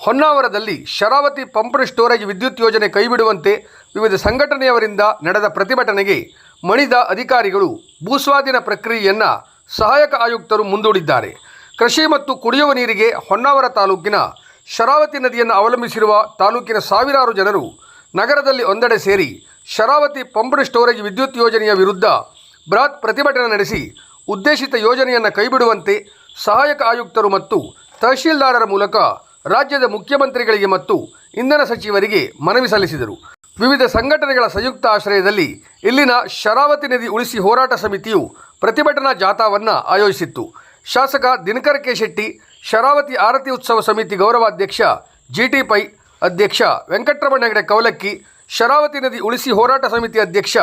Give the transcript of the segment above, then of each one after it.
ಹೊನ್ನಾವರದಲ್ಲಿ Sharavati pump storage ವಿದ್ಯುತ್ ಯೋಜನೆ ಕೈಬಿಡುವಂತೆ ವಿವಿಧ ಸಂಘಟನೆಯವರಿಂದ ನಡೆದ ಪ್ರತಿಭಟನೆಗೆ ಮಣಿದ ಅಧಿಕಾರಿಗಳು ಭೂಸ್ವಾಧೀನ ಪ್ರಕ್ರಿಯೆಯನ್ನು ಸಹಾಯಕ ಆಯುಕ್ತರು ಮುಂದೂಡಿದ್ದಾರೆ. ಕೃಷಿ ಮತ್ತು ಕುಡಿಯುವ ನೀರಿಗೆ ಹೊನ್ನಾವರ ತಾಲೂಕಿನ ಶರಾವತಿ ನದಿಯನ್ನು ಅವಲಂಬಿಸಿರುವ ತಾಲೂಕಿನ ಸಾವಿರಾರು ಜನರು ನಗರದಲ್ಲಿ ಒಂದೆಡೆ ಸೇರಿ ಶರಾವತಿ ಪಂಪ್ ಸ್ಟೋರೇಜ್ ವಿದ್ಯುತ್ ಯೋಜನೆಯ ವಿರುದ್ಧ ಬೃಹತ್ ಪ್ರತಿಭಟನೆ ನಡೆಸಿ ಉದ್ದೇಶಿತ ಯೋಜನೆಯನ್ನು ಕೈಬಿಡುವಂತೆ ಸಹಾಯಕ ಆಯುಕ್ತರು ಮತ್ತು ತಹಶೀಲ್ದಾರರ ಮೂಲಕ ರಾಜ್ಯದ ಮುಖ್ಯಮಂತ್ರಿಗಳಿಗೆ ಮತ್ತು ಇಂಧನ ಸಚಿವರಿಗೆ ಮನವಿ ಸಲ್ಲಿಸಿದರು. ವಿವಿಧ ಸಂಘಟನೆಗಳ ಸಂಯುಕ್ತ ಆಶ್ರಯದಲ್ಲಿ ಇಲ್ಲಿನ ಶರಾವತಿ ನದಿ ಉಳಿಸಿ ಹೋರಾಟ ಸಮಿತಿಯು ಪ್ರತಿಭಟನಾ ಜಾಥಾವನ್ನು ಆಯೋಜಿಸಿತ್ತು. ಶಾಸಕ ದಿನಕರ ಕೆ ಶೆಟ್ಟಿ ಶರಾವತಿ ಆರತಿ ಉತ್ಸವ ಸಮಿತಿ ಗೌರವಾಧ್ಯಕ್ಷ ಜಿ ಟಿ ಪೈ ಅಧ್ಯಕ್ಷ ವೆಂಕಟರಮಣ ಹೆಗಡೆ ಕವಲಕ್ಕಿ ಶರಾವತಿ ನದಿ ಉಳಿಸಿ ಹೋರಾಟ ಸಮಿತಿ ಅಧ್ಯಕ್ಷ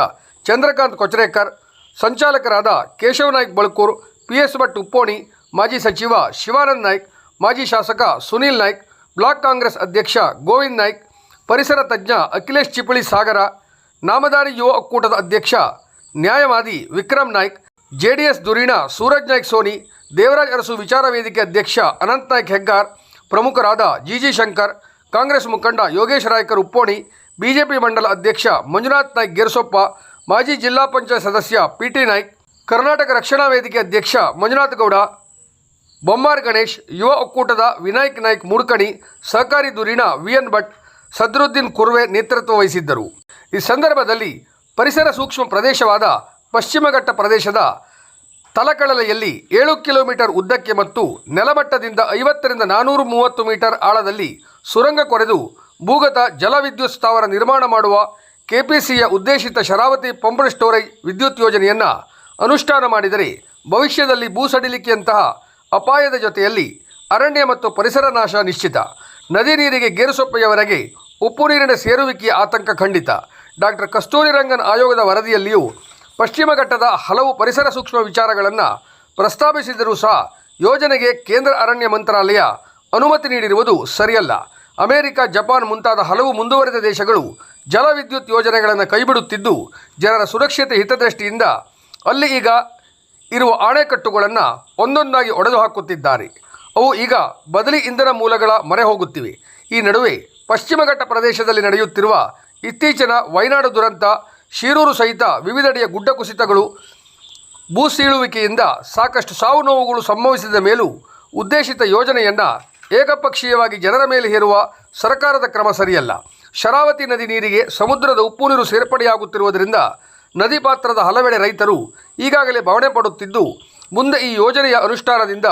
ಚಂದ್ರಕಾಂತ್ ಕೊಚರೇಕರ್, ಸಂಚಾಲಕರಾದ ಕೇಶವ ನಾಯ್ಕ್ ಬಳ್ಕೂರ್ ಪಿ ಎಸ್ ಭಟ್ ಉಪ್ಪೋಣಿ, ಮಾಜಿ ಸಚಿವ ಶಿವಾನಂದ್ ನಾಯ್ಕ್ ಮಾಜಿ ಶಾಸಕ ಸುನೀಲ್ ನಾಯ್ಕ್, ಬ್ಲಾಕ್ ಕಾಂಗ್ರೆಸ್ ಅಧ್ಯಕ್ಷ ಗೋವಿಂದ್ ನಾಯ್ಕ್, ಪರಿಸರ ತಜ್ಞ ಅಖಿಲೇಶ್ ಚಿಪಳಿ ಸಾಗರ ನಾಮದಾರಿ ಯುವ ಒಕ್ಕೂಟದ ಅಧ್ಯಕ್ಷ ನ್ಯಾಯವಾದಿ ವಿಕ್ರಮ್ ನಾಯ್ಕ್, ಜೆಡಿಎಸ್ ಧುರೀಣ ಸೂರಜ್ ನಾಯ್ಕ್ ಸೋನಿ, ದೇವರಾಜ್ ಅರಸು ವಿಚಾರ ವೇದಿಕೆ ಅಧ್ಯಕ್ಷ ಅನಂತ್ ನಾಯ್ಕ್ ಹೆಗ್ಗಾರ್, ಪ್ರಮುಖರಾದ ಜಿ ಜಿ ಶಂಕರ್, ಕಾಂಗ್ರೆಸ್ ಮುಖಂಡ ಯೋಗೇಶ್ ರಾಯ್ಕರ್ ಉಪ್ಪೋಣಿ, ಬಿಜೆಪಿ ಮಂಡಲ ಅಧ್ಯಕ್ಷ ಮಂಜುನಾಥ್ ನಾಯ್ಕ್ ಗೆರ್ಸೊಪ್ಪ, ಮಾಜಿ ಜಿಲ್ಲಾ ಪಂಚಾಯತ್ ಸದಸ್ಯ ಪಿ ಟಿ ನಾಯ್ಕ್, ಕರ್ನಾಟಕ ರಕ್ಷಣಾ ವೇದಿಕೆ ಅಧ್ಯಕ್ಷ ಮಂಜುನಾಥ್ ಗೌಡ ಬೊಮ್ಮಾರ್ ಗಣೇಶ್, ಯುವ ಒಕ್ಕೂಟದ ವಿನಾಯಕ್ ನಾಯ್ಕ್ ಮುಡ್ಕಣಿ ಸಹಕಾರಿ ಧುರೀಣ ವಿ ಎನ್ ಭಟ್, ಸದ್ರುದ್ದೀನ್ ಕುರ್ವೆ ನೇತೃತ್ವ ವಹಿಸಿದ್ದರು. ಈ ಸಂದರ್ಭದಲ್ಲಿ ಪರಿಸರ ಸೂಕ್ಷ್ಮ ಪ್ರದೇಶವಾದ ಪಶ್ಚಿಮಘಟ್ಟ ಪ್ರದೇಶದ ತಲಕಳಲೆಯಲ್ಲಿ ಏಳು ಕಿಲೋಮೀಟರ್ ಉದ್ದಕ್ಕೆ ಮತ್ತು ನೆಲಮಟ್ಟದಿಂದ ಐವತ್ತರಿಂದ ನಾನ್ನೂರು ಮೂವತ್ತು ಮೀಟರ್ ಆಳದಲ್ಲಿ ಸುರಂಗ ಕೊರೆದು ಭೂಗತ ಜಲವಿದ್ಯುತ್ ಸ್ಥಾವರ ನಿರ್ಮಾಣ ಮಾಡುವ ಕೆಪಿಸಿಯ ಉದ್ದೇಶಿತ ಶರಾವತಿ ಪಂಪ್ ಸ್ಟೋರೇಜ್ ವಿದ್ಯುತ್ ಯೋಜನೆಯನ್ನು ಅನುಷ್ಠಾನ ಮಾಡಿದರೆ ಭವಿಷ್ಯದಲ್ಲಿ ಭೂ ಸಡಿಲಿಕೆಯಂತಹ ಅಪಾಯದ ಜೊತೆಯಲ್ಲಿ ಅರಣ್ಯ ಮತ್ತು ಪರಿಸರ ನಾಶ ನಿಶ್ಚಿತ. ನದಿ ನೀರಿಗೆ ಗೇರುಸೊಪ್ಪೆಯವರೆಗೆ ಉಪ್ಪು ನೀರಿನ ಸೇರುವಿಕೆಯ ಆತಂಕ ಖಂಡಿತ. ಡಾಕ್ಟರ್ ಕಸ್ತೂರಿ ರಂಗನ್ ಆಯೋಗದ ವರದಿಯಲ್ಲಿಯೂ ಪಶ್ಚಿಮ ಘಟ್ಟದ ಹಲವು ಪರಿಸರ ಸೂಕ್ಷ್ಮ ವಿಚಾರಗಳನ್ನು ಪ್ರಸ್ತಾಪಿಸಿದರೂ ಸಹ ಯೋಜನೆಗೆ ಕೇಂದ್ರ ಅರಣ್ಯ ಮಂತ್ರಾಲಯ ಅನುಮತಿ ನೀಡಿರುವುದು ಸರಿಯಲ್ಲ. ಅಮೆರಿಕ, ಜಪಾನ್ ಮುಂತಾದ ಹಲವು ಮುಂದುವರೆದ ದೇಶಗಳು ಜಲವಿದ್ಯುತ್ ಯೋಜನೆಗಳನ್ನು ಕೈಬಿಡುತ್ತಿದ್ದು, ಜನರ ಸುರಕ್ಷತೆ ಹಿತದೃಷ್ಟಿಯಿಂದ ಅಲ್ಲಿ ಈಗ ಇರುವ ಅಣೆಕಟ್ಟುಗಳನ್ನು ಒಂದೊಂದಾಗಿ ಒಡೆದು ಹಾಕುತ್ತಿದ್ದಾರೆ. ಅವು ಈಗ ಬದಲಿ ಇಂಧನ ಮೂಲಗಳ ಮೊರೆ ಹೋಗುತ್ತಿವೆ. ಈ ನಡುವೆ ಪಶ್ಚಿಮಘಟ್ಟ ಪ್ರದೇಶದಲ್ಲಿ ನಡೆಯುತ್ತಿರುವ ಇತ್ತೀಚಿನ ವಯನಾಡು ದುರಂತ, ಶಿರೂರು ಸಹಿತ ವಿವಿಧೆಡೆಯ ಗುಡ್ಡ ಕುಸಿತಗಳು ಭೂಸೀಳುವಿಕೆಯಿಂದ ಸಾಕಷ್ಟು ಸಾವು ನೋವುಗಳು ಸಂಭವಿಸಿದ ಮೇಲೂ ಉದ್ದೇಶಿತ ಯೋಜನೆಯನ್ನು ಏಕಪಕ್ಷೀಯವಾಗಿ ಜನರ ಮೇಲೆ ಹೇರುವ ಸರ್ಕಾರದ ಕ್ರಮ ಸರಿಯಲ್ಲ. ಶರಾವತಿ ನದಿ ನೀರಿಗೆ ಸಮುದ್ರದ ಉಪ್ಪು ನೀರು ಸೇರ್ಪಡೆಯಾಗುತ್ತಿರುವುದರಿಂದ ನದಿ ಪಾತ್ರದ ಹಲವೆಡೆ ರೈತರು ಈಗಾಗಲೇ ಬವಣೆ ಪಡುತ್ತಿದ್ದು, ಮುಂದೆ ಈ ಯೋಜನೆಯ ಅನುಷ್ಠಾನದಿಂದ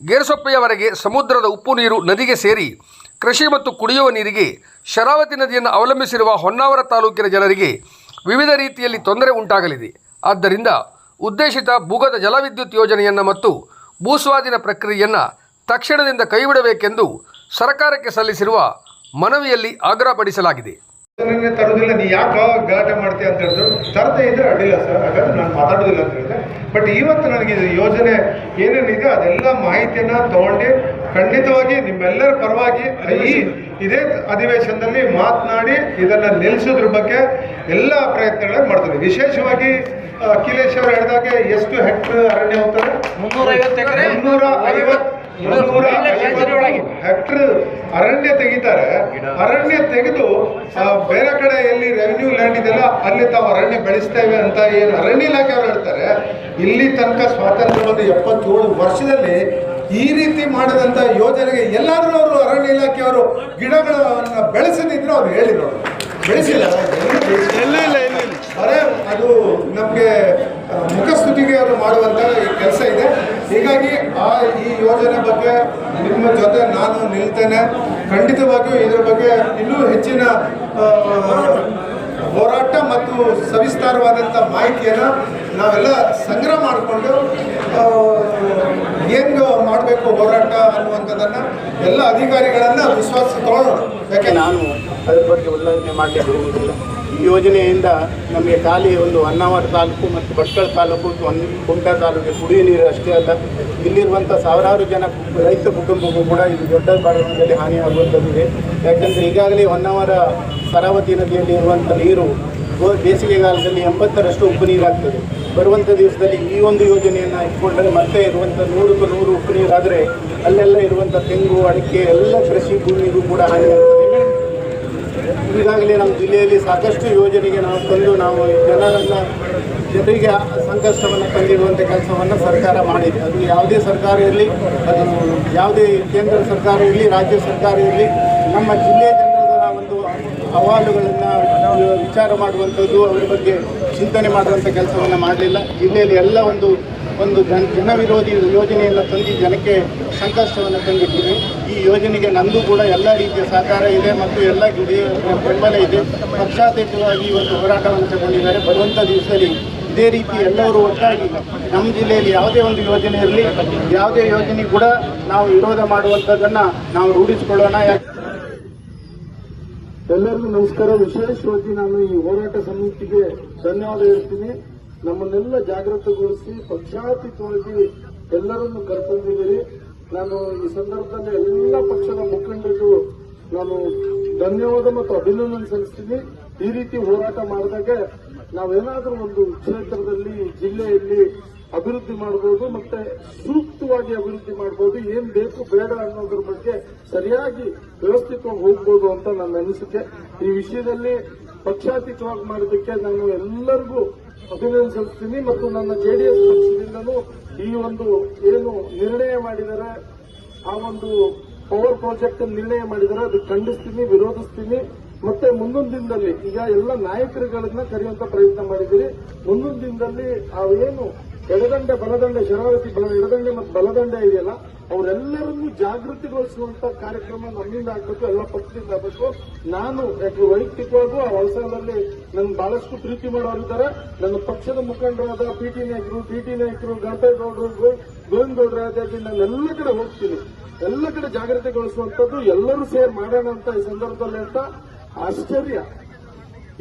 ಗೇರ್ಸೊಪ್ಪೆಯವರೆಗೆ ಸಮುದ್ರದ ಉಪ್ಪು ನೀರು ನದಿಗೆ ಸೇರಿ ಕೃಷಿ ಮತ್ತು ಕುಡಿಯುವ ನೀರಿಗೆ ಶರಾವತಿ ನದಿಯನ್ನು ಅವಲಂಬಿಸಿರುವ ಹೊನ್ನಾವರ ತಾಲೂಕಿನ ಜನರಿಗೆ ವಿವಿಧ ರೀತಿಯಲ್ಲಿ ತೊಂದರೆ ಉಂಟಾಗಲಿದೆ. ಆದ್ದರಿಂದ ಉದ್ದೇಶಿತ ಭೂಗತ ಜಲವಿದ್ಯುತ್ ಯೋಜನೆಯನ್ನು ಮತ್ತು ಭೂಸ್ವಾಧೀನ ಪ್ರಕ್ರಿಯೆಯನ್ನು ತಕ್ಷಣದಿಂದ ಕೈಬಿಡಬೇಕೆಂದು ಸರ್ಕಾರಕ್ಕೆ ಸಲ್ಲಿಸಿರುವ ಮನವಿಯಲ್ಲಿ ಆಗ್ರಹಪಡಿಸಲಾಗಿದೆ. ತರೋದಿಲ್ಲ ನೀ ಯಾಕೆ ಗಲಾಟೆ ಮಾಡ್ತೀಯ ಅಂತ ಹೇಳಿದ್ರು. ತರದೇ ಇದ್ರೆ ಅಡ್ಡಿಲ್ಲ ಸರ್ ಹಾಗಾದ್ರೆ ನಾನು ಮಾತಾಡೋದಿಲ್ಲ ಅಂತ ಹೇಳಿದೆ. ಬಟ್ ಇವತ್ತು ನನಗೆ ಇದು ಯೋಜನೆ ಏನೇನಿದೆ ಅದೆಲ್ಲ ಮಾಹಿತಿಯನ್ನ ತಗೊಂಡು ಖಂಡಿತವಾಗಿ ನಿಮ್ಮೆಲ್ಲರ ಪರವಾಗಿ ಈ ಇದೇ ಅಧಿವೇಶನದಲ್ಲಿ ಮಾತನಾಡಿ ಇದನ್ನ ನಿಲ್ಲಿಸೋದ್ರ ಬಗ್ಗೆ ಎಲ್ಲ ಪ್ರಯತ್ನಗಳನ್ನು ಮಾಡ್ತೀನಿ. ವಿಶೇಷವಾಗಿ ಅಖಿಲೇಶ್ ಅವರು ಹೇಳಿದಾಗೆ ಎಷ್ಟು ಹೆಕ್ಟರ್ ಅರಣ್ಯ ಹೋಗ್ತಾರೆ ಮುನ್ನೂರ ಐವತ್ತು ಹೆಕ್ಟರ್ ಅರಣ್ಯ ತೆಗಿತಾರೆ. ಅರಣ್ಯ ತೆಗೆದು ಬೇರೆ ಕಡೆ ಎಲ್ಲಿ ರೆವಿನ್ಯೂ ಲ್ಯಾಂಡ್ ಇದೆಯಲ್ಲ ಅಲ್ಲಿ ತಾವು ಅರಣ್ಯ ಬೆಳೆಸ್ತೇವೆ ಅಂತ ಏನು ಅರಣ್ಯ ಇಲಾಖೆ ಅವ್ರು ಹೇಳ್ತಾರೆ. ಇಲ್ಲಿ ತನಕ ಸ್ವಾತಂತ್ರ್ಯ ಬಂದ ಎಪ್ಪತ್ತೇಳು ವರ್ಷದಲ್ಲಿ ಈ ರೀತಿ ಮಾಡಿದಂಥ ಯೋಜನೆಗೆ ಎಲ್ಲಾದ್ರೂ ಅವರು ಅರಣ್ಯ ಇಲಾಖೆಯವರು ಗಿಡಗಳನ್ನು ಬೆಳೆಸದಿದ್ರು ಅವ್ರು ಹೇಳಿದ್ರು. ಬೆಳೆಸಿಲ್ಲ. ಎಲ್ಲೂ ಬೆಳೆಸಿಲ್ಲ. ಬರೇ ಅದು ನಮಗೆ ಮುಖಸ್ತುತಿಗೆ ಅವರು ಮಾಡುವಂಥ ಈ ಕೆಲಸ ಇದೆ ಹೀಗಾಗಿ ಆ ಈ ಯೋಜನೆ ಬಗ್ಗೆ, ನಿಮ್ಮ ಜೊತೆ ನಾನು ನಿಲ್ತೇನೆ. ಖಂಡಿತವಾಗಿಯೂ ಇದರ ಬಗ್ಗೆ ಇನ್ನೂ ಹೆಚ್ಚಿನ ಹೋರಾಟ ಮತ್ತು ಸವಿಸ್ತಾರವಾದಂಥ ಮಾಹಿತಿಯನ್ನು ನಾವೆಲ್ಲ ಸಂಗ್ರಹ ಮಾಡಿಕೊಂಡು ಏನು ಮಾಡಬೇಕು ಹೋರಾಟ ಅನ್ನುವಂಥದ್ದನ್ನು ಎಲ್ಲ ಅಧಿಕಾರಿಗಳನ್ನು ವಿಶ್ವಾಸ ತಗೊಳ್ಳೋಣ. ಯಾಕೆ? ನಾನು ಅದ್ರ ಬಗ್ಗೆ ಉಲ್ಲಂಘನೆ ಮಾಡಲಿಕ್ಕೆ ಹೋಗುವುದಿಲ್ಲ ಯೋಜನೆಯಿಂದ ನಮಗೆ ಖಾಲಿ ಒಂದು ಹೊನ್ನಾವರ ತಾಲೂಕು ಮತ್ತು ಭಟ್ಕಳ ತಾಲೂಕು ಕುಮಟಾ ತಾಲೂಕಿಗೆ ಕುಡಿಯುವ ನೀರು ಅಷ್ಟೇ ಅಲ್ಲ ಇಲ್ಲಿರುವಂಥ ಸಾವಿರಾರು ಜನ ರೈತ ಕುಟುಂಬಕ್ಕೂ ಕೂಡ ಇದು ದೊಡ್ಡ ಪ್ರಮಾಣದಲ್ಲಿ ಹಾನಿಯಾಗುವಂಥದ್ದಿದೆ. ಯಾಕೆಂದರೆ ಈಗಾಗಲೇ ಹೊನ್ನಾವರ ಸರಾವತಿ ನದಿಯಲ್ಲಿ ಇರುವಂಥ ನೀರು ಬೇಸಿಗೆ ಬೇಸಿಗೆಗಾಲದಲ್ಲಿ ಎಂಬತ್ತರಷ್ಟು ಉಪ್ಪು ನೀರಾಗ್ತದೆ. ಬರುವಂಥ ದಿವಸದಲ್ಲಿ ಈ ಒಂದು ಯೋಜನೆಯನ್ನು ಇಟ್ಕೊಂಡ್ರೆ ಮತ್ತೆ ಇರುವಂಥ ನೂರಕ್ಕೂ ನೂರು ಉಪ್ಪು ನೀರಾದರೆ ಅಲ್ಲೆಲ್ಲ ಇರುವಂಥ ತೆಂಗು, ಅಡಿಕೆ ಎಲ್ಲ ಕೃಷಿ ಭೂಮಿಗೂ ಕೂಡ ಹಾನಿ ಆಗ್ತದೆ ಈಗಾಗಲೇ ನಮ್ಮ ಜಿಲ್ಲೆಯಲ್ಲಿ ಸಾಕಷ್ಟು ಯೋಜನೆಗೆ ನಾವು ತಂದು ನಾವು ಜನರನ್ನು ಜನರಿಗೆ ಸಂಕಷ್ಟವನ್ನು ತಂದಿಡುವಂಥ ಕೆಲಸವನ್ನು ಸರ್ಕಾರ ಮಾಡಿದೆ. ಅದು ಯಾವುದೇ ಸರ್ಕಾರ ಇರಲಿ, ಅದು ಯಾವುದೇ ಕೇಂದ್ರ ಸರ್ಕಾರ ಇರಲಿ, ರಾಜ್ಯ ಸರ್ಕಾರ ಇರಲಿ, ನಮ್ಮ ಜಿಲ್ಲೆಯ ಜನರ ಒಂದು ಅಹವಾಲುಗಳನ್ನು ವಿಚಾರ ಮಾಡುವಂಥದ್ದು ಅವರ ಬಗ್ಗೆ ಚಿಂತನೆ ಮಾಡುವಂಥ ಕೆಲಸವನ್ನು ಮಾಡಲಿಲ್ಲ. ಜಿಲ್ಲೆಯಲ್ಲಿ ಎಲ್ಲ ಒಂದು ಒಂದು ಜನ ಜನ ವಿರೋಧಿ ಯೋಜನೆಯನ್ನು ತಂದು ಜನಕ್ಕೆ ಸಂಕಷ್ಟವನ್ನು ತಂದಿಟ್ಟಿದೆ. ಈ ಯೋಜನೆಗೆ ನಂದು ಕೂಡ ಎಲ್ಲ ರೀತಿಯ ಸಹಕಾರ ಇದೆ ಮತ್ತು ಎಲ್ಲ ಬೆಂಬಲ ಇದೆ. ಪಕ್ಷಾತೀತವಾಗಿ ಇವತ್ತು ಹೋರಾಟವನ್ನು ತಗೊಂಡಿದ್ದಾರೆ. ಬರುವಂಥ ದಿವಸದಲ್ಲಿ ಇದೇ ರೀತಿ ಎಲ್ಲರೂ ಒಟ್ಟಾಗಿ ನಮ್ಮ ಜಿಲ್ಲೆಯಲ್ಲಿ ಯಾವುದೇ ಒಂದು ಯೋಜನೆ ಇರಲಿ, ಯಾವುದೇ ಯೋಜನೆ ಕೂಡ ನಾವು ವಿರೋಧ ಮಾಡುವಂಥದ್ದನ್ನು ನಾವು ರೂಢಿಸಿಕೊಳ್ಳೋಣ. ಯಾಕೆ ಎಲ್ಲರಿಗೂ ನಮಸ್ಕಾರ. ವಿಶೇಷವಾಗಿ ನಾನು ಈ ಹೋರಾಟ ಸಮಿತಿಗೆ ಧನ್ಯವಾದ ಹೇಳ್ತೀನಿ. ನಮ್ಮನ್ನೆಲ್ಲ ಜಾಗೃತಗೊಳಿಸಿ, ಪಕ್ಷಾತೀತವಾಗಿ ಎಲ್ಲರನ್ನು ಕರ್ಕೊಂಡಿದ್ದೀರಿ. ನಾನು ಈ ಸಂದರ್ಭದಲ್ಲಿ ಎಲ್ಲ ಪಕ್ಷದ ಮುಖಂಡರಿಗೂ ನಾನು ಧನ್ಯವಾದ ಮತ್ತು ಅಭಿನಂದನೆ ಸಲ್ಲಿಸ್ತೀನಿ. ಈ ರೀತಿ ಹೋರಾಟ ಮಾಡಿದಾಗ ನಾವೇನಾದರೂ ಒಂದು ಕ್ಷೇತ್ರದಲ್ಲಿ, ಜಿಲ್ಲೆಯಲ್ಲಿ ಅಭಿವೃದ್ಧಿ ಮಾಡಬಹುದು ಮತ್ತೆ ಸೂಕ್ತವಾಗಿ ಅಭಿವೃದ್ಧಿ ಮಾಡಬಹುದು ಏನ್ ಬೇಕು ಬೇಡ ಅನ್ನೋದ್ರ ಬಗ್ಗೆ ಸರಿಯಾಗಿ ವ್ಯವಸ್ಥಿತವಾಗಿ ಹೋಗ್ಬೋದು ಅಂತ ನನ್ನ ಅನಿಸಿಕೆ. ಈ ವಿಷಯದಲ್ಲಿ ಪಕ್ಷಾತೀತವಾಗಿ ಮಾಡೋದಕ್ಕೆ ನಾನು ಎಲ್ಲರಿಗೂ ಅಭಿನಂದನೆ ಮತ್ತು ನನ್ನ ಜೆಡಿಎಸ್ ಪಕ್ಷದಿಂದಲೂ ಈ ಒಂದು ಏನು ನಿರ್ಣಯ ಮಾಡಿದ್ದಾರೆ ಆ ಒಂದು ಪವರ್ ಪ್ರಾಜೆಕ್ಟ್ ನಿರ್ಣಯ ಮಾಡಿದರೆ ಅದು ಖಂಡಿಸ್ತೀನಿ, ವಿರೋಧಿಸ್ತೀನಿ. ಮತ್ತೆ ಮುಂದಿನ ದಿನದಲ್ಲಿ ಈಗ ಎಲ್ಲ ನಾಯಕರುಗಳನ್ನ ಕರೆಯುವಂತ ಪ್ರಯತ್ನ ಮಾಡಿದ್ದೀರಿ. ಮುಂದಿನ ದಿನದಲ್ಲಿ ಅವೇನು ಎಡದಂಡೆ ಬಲದಂಡೆ ಶರಾವತಿ ಎಡದಂಡೆ ಮತ್ತು ಬಲದಂಡೆ ಇದೆಯಲ್ಲ, ಅವರೆಲ್ಲರನ್ನೂ ಜಾಗೃತಿಗೊಳಿಸುವಂತ ಕಾರ್ಯಕ್ರಮ ನಮ್ಮಿಂದ ಆಗಬೇಕು, ಎಲ್ಲ ಪಕ್ಷದಿಂದ ಆಗಬೇಕು. ನಾನು ಯಾಕೆ ವೈಯಕ್ತಿಕವಾಗೂ ಆ ವ್ಯವಸಾಯದಲ್ಲಿ ನನ್ನ ಬಹಳಷ್ಟು ಪ್ರೀತಿ ಮಾಡೋರಿದ್ದಾರೆ. ನನ್ನ ಪಕ್ಷದ ಮುಖಂಡರಾದ ಪಿ ಟಿ ನಾಯಕರು ಟಿ ಟಿ ನಾಯಕರು ಗಣಪೇಗೌಡರು ಗೋವಿಂದಗೌಡರು ಆದಾಗಿ ನಾನು ಎಲ್ಲ ಕಡೆ ಹೋಗ್ತೀನಿ. ಎಲ್ಲ ಕಡೆ ಜಾಗೃತಿಗೊಳಿಸುವಂತದ್ದು ಎಲ್ಲರೂ ಸೇರ್ ಮಾಡೋಣ ಅಂತ ಈ ಸಂದರ್ಭದಲ್ಲಿ ಅಂತ ಆಶ್ಚರ್ಯ.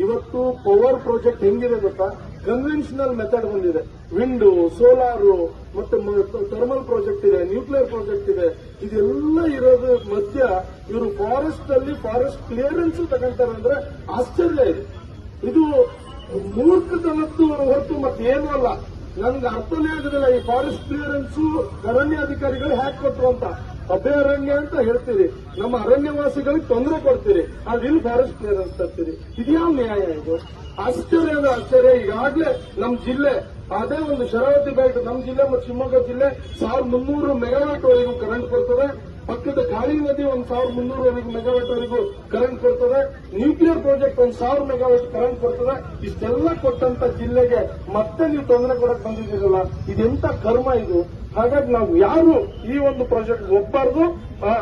ಇವತ್ತು ಪವರ್ ಪ್ರಾಜೆಕ್ಟ್ ಹೆಂಗಿದೆ ಗೊತ್ತಾ? ಕನ್ವೆನ್ಷನಲ್ ಮೆಥಡ್ ಬಂದಿದೆ. ವಿಂಡು ಸೋಲಾರು ಮತ್ತೆ ಥರ್ಮಲ್ ಪ್ರಾಜೆಕ್ಟ್ ಇದೆ ನ್ಯೂಕ್ಲಿಯರ್ ಪ್ರಾಜೆಕ್ಟ್ ಇದೆ. ಇದೆಲ್ಲ ಇರೋದ್ರ ಮಧ್ಯ ಇವರು ಫಾರೆಸ್ಟ್ ಅಲ್ಲಿ ಫಾರೆಸ್ಟ್ ಕ್ಲಿಯರೆನ್ಸ್ ತಗೊಂತಾರೆ ಅಂದ್ರೆ ಆಶ್ಚರ್ಯ ಇದೆ. ಇದು ಮೂರ್ಖತನದ್ದು ಹೊರತು ಮತ್ತೇನು ಅಲ್ಲ. ನನ್ಗೆ ಅರ್ಥನೇ ಆಗುದಿಲ್ಲ, ಈ ಫಾರೆಸ್ಟ್ ಕ್ಲಿಯರೆನ್ಸ್ ಅರಣ್ಯಾಧಿಕಾರಿಗಳು ಹ್ಯಾಕ್ ಕೊಟ್ಟರು ಅಂತ. ಅಭಯಾರಣ್ಯ ಅಂತ ಹೇಳ್ತೀರಿ. ನಮ್ಮ ಅರಣ್ಯವಾಸಿಗಳಿಗೆ ತೊಂದರೆ ಕೊಡ್ತೀರಿ. ಆದ್ರೆ ಇಲ್ಲಿ ಫಾರೆಸ್ಟ್ ಕ್ಲಿಯರೆನ್ಸ್ ತರ್ತೀರಿ. ಇದ್ಯಾವ ನ್ಯಾಯ ಇದು? ಆಶ್ಚರ್ಯದ ಆಶ್ಚರ್ಯ. ಈಗಾಗಲೇ ನಮ್ಮ ಜಿಲ್ಲೆ, ಅದೇ ಒಂದು ಶರಾವತಿ ಬೆಲ್ಟ್ ನಮ್ಮ ಜಿಲ್ಲೆ ಮತ್ತು ಶಿವಮೊಗ್ಗ ಜಿಲ್ಲೆ ಸಾವಿರದ ಮುನ್ನೂರು ಮೆಗಾವಾಟ್ ವರೆಗೂ ಕರೆಂಟ್ ಬರ್ತದೆ ಪಕ್ಕದ ಕಾಳಿ ನದಿ ಒಂದು ಸಾವಿರದ ಮುನ್ನೂರವರೆಗೂ ಮೆಗಾವಾಟ್ ವರೆಗೂ ಕರೆಂಟ್ ಕೊಡ್ತದೆ. ನ್ಯೂಕ್ಲಿಯರ್ ಪ್ರಾಜೆಕ್ಟ್ ಒಂದು ಸಾವಿರ ಮೆಗಾವಾಟ್ ಕರೆಂಟ್ ಕೊಡ್ತದೆ. ಇಷ್ಟೆಲ್ಲ ಕೊಟ್ಟಂತ ಜಿಲ್ಲೆಗೆ ಮತ್ತೆ ನೀವು ತೊಂದರೆ ಕೊಡಕ್ ಬಂದಿದ್ದೀರಲ್ಲ, ಇದೆಂತ ಕರ್ಮ ಇದು? ಹಾಗಾಗಿ ನಾವು ಯಾರು ಈ ಒಂದು ಪ್ರಾಜೆಕ್ಟ್ ಒಪ್ಪಬಾರ್ದು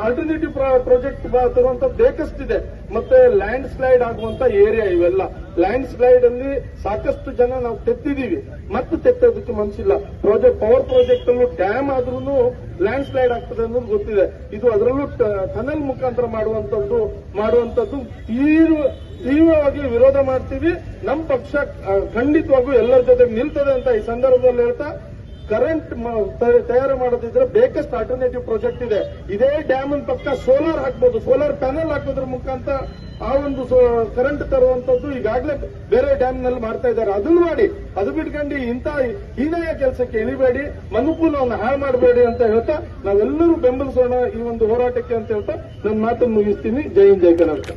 ಆಲ್ಟರ್ನೇಟಿವ್ ಪ್ರಾಜೆಕ್ಟ್ ತರುವಂತ ಬೇಕಷ್ಟಿದೆ. ಮತ್ತೆ ಲ್ಯಾಂಡ್ ಸ್ಲೈಡ್ ಆಗುವಂತ ಏರಿಯಾ ಇವೆಲ್ಲ. ಲ್ಯಾಂಡ್ ಸ್ಲೈಡ್ ಅಲ್ಲಿ ಸಾಕಷ್ಟು ಜನ ನಾವು ತೆತ್ತಿದೀವಿ ಮತ್ತೆ ತೆತ್ತೋದಕ್ಕೆ ಮನಸ್ಸಿಲ್ಲ ಪ್ರಾಜೆಕ್ಟ್ ಪವರ್ ಪ್ರಾಜೆಕ್ಟ್ ಅಲ್ಲೂ ಡ್ಯಾಮ್ ಆದ್ರೂ ಲ್ಯಾಂಡ್ ಸ್ಲೈಡ್ ಆಗ್ತದೆ ಅನ್ನೋದು ಗೊತ್ತಿದೆ. ಇದು ಅದರಲ್ಲೂ ಟನಲ್ ಮುಖಾಂತರ ಮಾಡುವಂತದ್ದು ಮಾಡುವಂತದ್ದು ತೀವ್ರ, ತೀವ್ರವಾಗಿ ವಿರೋಧ ಮಾಡ್ತೀವಿ. ನಮ್ಮ ಪಕ್ಷ ಖಂಡಿತವಾಗೂ ಎಲ್ಲರ ಜೊತೆ ನಿಲ್ತದೆ ಅಂತ ಈ ಸಂದರ್ಭದಲ್ಲಿ ಹೇಳ್ತಾ ಕರೆಂಟ್ ತಯಾರು ಮಾಡೋದಿದ್ರೆ ಬೇಕಷ್ಟು ಆಲ್ಟರ್ನೇಟಿವ್ ಪ್ರಾಜೆಕ್ಟ್ ಇದೆ. ಇದೇ ಡ್ಯಾಮ್ ಪಕ್ಕ ಸೋಲಾರ್ ಹಾಕ್ಬೋದು. ಸೋಲಾರ್ ಪ್ಯಾನೆಲ್ ಹಾಕೋದ್ರ ಮುಖಾಂತರ ಆ ಒಂದು ಕರೆಂಟ್ ತರುವಂತದ್ದು ಈಗಾಗಲೇ ಬೇರೆ ಡ್ಯಾಮ್ನಲ್ಲಿ ಮಾಡ್ತಾ ಇದ್ದಾರೆ. ಅದನ್ನು ಮಾಡಿ, ಅದು ಬಿಟ್ಕೊಂಡು ಇಂಥ ಹೀನಾಯ ಕೆಲಸಕ್ಕೆ ಇಳಿಬೇಡಿ, ಮನುಕೂಲವನ್ನು ಹಾಳು ಮಾಡಬೇಡಿ ಅಂತ ಹೇಳ್ತಾ ನಾವೆಲ್ಲರೂ ಬೆಂಬಲಿಸೋಣ ಈ ಒಂದು ಹೋರಾಟಕ್ಕೆ ಅಂತ ಹೇಳ್ತಾ ನನ್ನ ಮಾತನ್ನು ಮುಗಿಸ್ತೀನಿ. ಜೈ ಹಿಂದ್ ಕರ್ನಾಟಕ.